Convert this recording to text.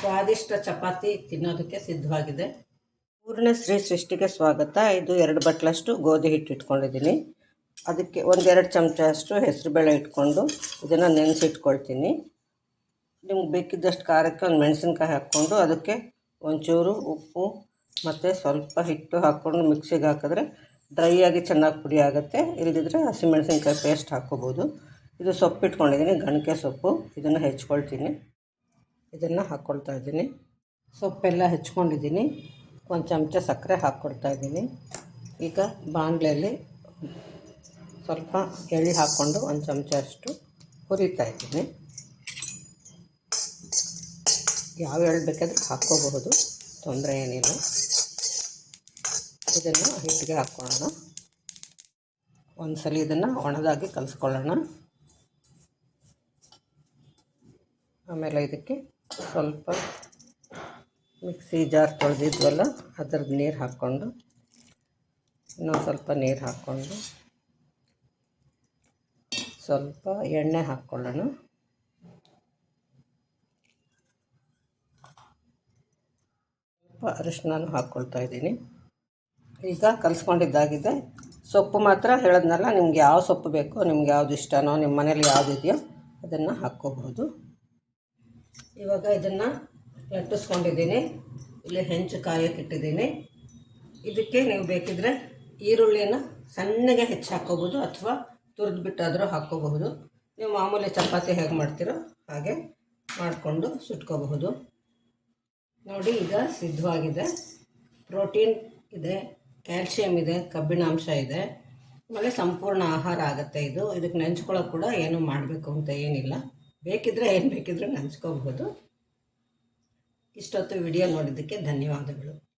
ಸ್ವಾದಿಷ್ಟ ಚಪಾತಿ ತಿನ್ನೋದಕ್ಕೆ ಸಿದ್ಧವಾಗಿದೆ. ಪೂರ್ಣ ಶ್ರೀ ಸೃಷ್ಟಿಗೆ ಸ್ವಾಗತ. ಇದು ಎರಡು ಬಟ್ಲಷ್ಟು ಗೋಧಿ ಹಿಟ್ಟು ಇಟ್ಕೊಂಡಿದ್ದೀನಿ. ಅದಕ್ಕೆ ಒಂದೆರಡು ಚಮಚ ಅಷ್ಟು ಹೆಸರುಬೇಳೆ ಇಟ್ಕೊಂಡು ಇದನ್ನು ನೆನೆಸಿಟ್ಕೊಳ್ತೀನಿ. ನಿಮ್ಗೆ ಬೇಕಿದ್ದಷ್ಟು ಖಾರಕ್ಕೆ ಒಂದು ಮೆಣಸಿನ್ಕಾಯಿ ಹಾಕ್ಕೊಂಡು ಅದಕ್ಕೆ ಒಂಚೂರು ಉಪ್ಪು ಮತ್ತು ಸ್ವಲ್ಪ ಹಿಟ್ಟು ಹಾಕ್ಕೊಂಡು ಮಿಕ್ಸಿಗೆ ಹಾಕಿದ್ರೆ ಡ್ರೈ ಆಗಿ ಚೆನ್ನಾಗಿ ಪುಡಿ ಆಗುತ್ತೆ. ಇಲ್ಲದಿದ್ದರೆ ಹಸಿಮೆಣಸಿನ್ಕಾಯಿ ಪೇಸ್ಟ್ ಹಾಕ್ಕೋಬೋದು. ಇದು ಸೊಪ್ಪು ಇಟ್ಕೊಂಡಿದ್ದೀನಿ ಗಣಕೆ ಸೊಪ್ಪು. ಇದನ್ನು ಹೆಚ್ಕೊಳ್ತೀನಿ. ಇದನ್ನು ಹಾಕ್ಕೊಳ್ತಾ ಇದ್ದೀನಿ. ಸೊಪ್ಪೆಲ್ಲ ಹೆಚ್ಕೊಂಡಿದ್ದೀನಿ. ಒಂದು ಚಮಚ ಸಕ್ಕರೆ ಹಾಕ್ಕೊಳ್ತಾ ಇದ್ದೀನಿ. ಈಗ ಬಾಣಲೆಯಲ್ಲಿ ಸ್ವಲ್ಪ ಎಳ್ಳಿ ಹಾಕ್ಕೊಂಡು ಒಂದು ಚಮಚ ಅಷ್ಟು ಹುರಿತಾ ಇದ್ದೀನಿ. ಯಾವ ಎಳ್ಳು ಬೇಕಾದ್ರೆ ಹಾಕ್ಕೋಬಹುದು. ತೊಂದರೆ ಏನಿಲ್ಲ. ಇದನ್ನು ಹಿಟ್ಟಿಗೆ ಹಾಕ್ಕೊಳ್ಳೋಣ ಒಂದು ಸಲ ಇದನ್ನು ಒಣದಾಗಿ ಕಲಿಸ್ಕೊಳ್ಳೋಣ. ಆಮೇಲೆ ಇದಕ್ಕೆ ಸ್ವಲ್ಪ ಮಿಕ್ಸಿ ಜಾರ್ ತೊಳೆದಿದ್ವಲ್ಲ ಅದ್ರದ್ದು ನೀರು ಹಾಕ್ಕೊಂಡು, ಇನ್ನೊಂದು ಸ್ವಲ್ಪ ನೀರು ಹಾಕ್ಕೊಂಡು, ಸ್ವಲ್ಪ ಎಣ್ಣೆ ಹಾಕ್ಕೊಳ್ಳೋಣ. ಸ್ವಲ್ಪ ಅರಿಶಿನ ಹಾಕ್ಕೊಳ್ತಾ ಇದ್ದೀನಿ. ಈಗ ಕಲಿಸ್ಕೊಂಡಿದ್ದಾಗಿದೆ. ಸೊಪ್ಪು ಮಾತ್ರ ಹೇಳೋದ್ನಲ್ಲ, ನಿಮ್ಗೆ ಯಾವ ಸೊಪ್ಪು ಬೇಕೋ, ನಿಮ್ಗೆ ಯಾವ್ದು ಇಷ್ಟನೋ ನಿಮ್ಮ ಮನೇಲಿ ಇದೆಯೋ, ಅದನ್ನು ಹಾಕ್ಕೋಬಹುದು. ಇವಾಗ ಇದನ್ನು ಲಟ್ಟಿಸ್ಕೊಂಡಿದ್ದೀನಿ. ಇಲ್ಲಿ ಹೆಂಚು ಕಾಯಕ್ಕೆ ಇಟ್ಟಿದ್ದೀನಿ. ಇದಕ್ಕೆ ನೀವು ಬೇಕಿದ್ರೆ ಈರುಳ್ಳಿನ ಸಣ್ಣಗೆ ಹೆಚ್ಚು ಹಾಕ್ಕೋಬೋದು ಅಥವಾ ತುರಿದು ಬಿಟ್ಟಾದರೂ ಹಾಕ್ಕೋಬಹುದು ನೀವು ಮಾಮೂಲಿ ಚಪಾತಿ ಹೇಗೆ ಮಾಡ್ತೀರೋ ಹಾಗೆ ಮಾಡಿಕೊಂಡು ಸುಟ್ಕೋಬಹುದು. ನೋಡಿ, ಈಗ ಸಿದ್ಧವಾಗಿದೆ. ಪ್ರೋಟೀನ್ ಇದೆ ಕ್ಯಾಲ್ಶಿಯಮ್ ಇದೆ, ಕಬ್ಬಿಣಾಂಶ ಇದೆ. ಆಮೇಲೆ ಸಂಪೂರ್ಣ ಆಹಾರ ಆಗುತ್ತೆ ಇದು. ಇದಕ್ಕೆ ನೆಂಚ್ಕೊಳ್ಳೋಕೆ ಕೂಡ ಏನು ಮಾಡಬೇಕು ಅಂತ ಏನಿಲ್ಲ. ಬೇಕಿದ್ರೆ ಏನು ಬೇಕಿದ್ರೆ ನೆನೆಸ್ಕೋಬಹುದು ಇಷ್ಟೊತ್ತು ವಿಡಿಯೋ ನೋಡಿದ್ದಕ್ಕೆ ಧನ್ಯವಾದಗಳು.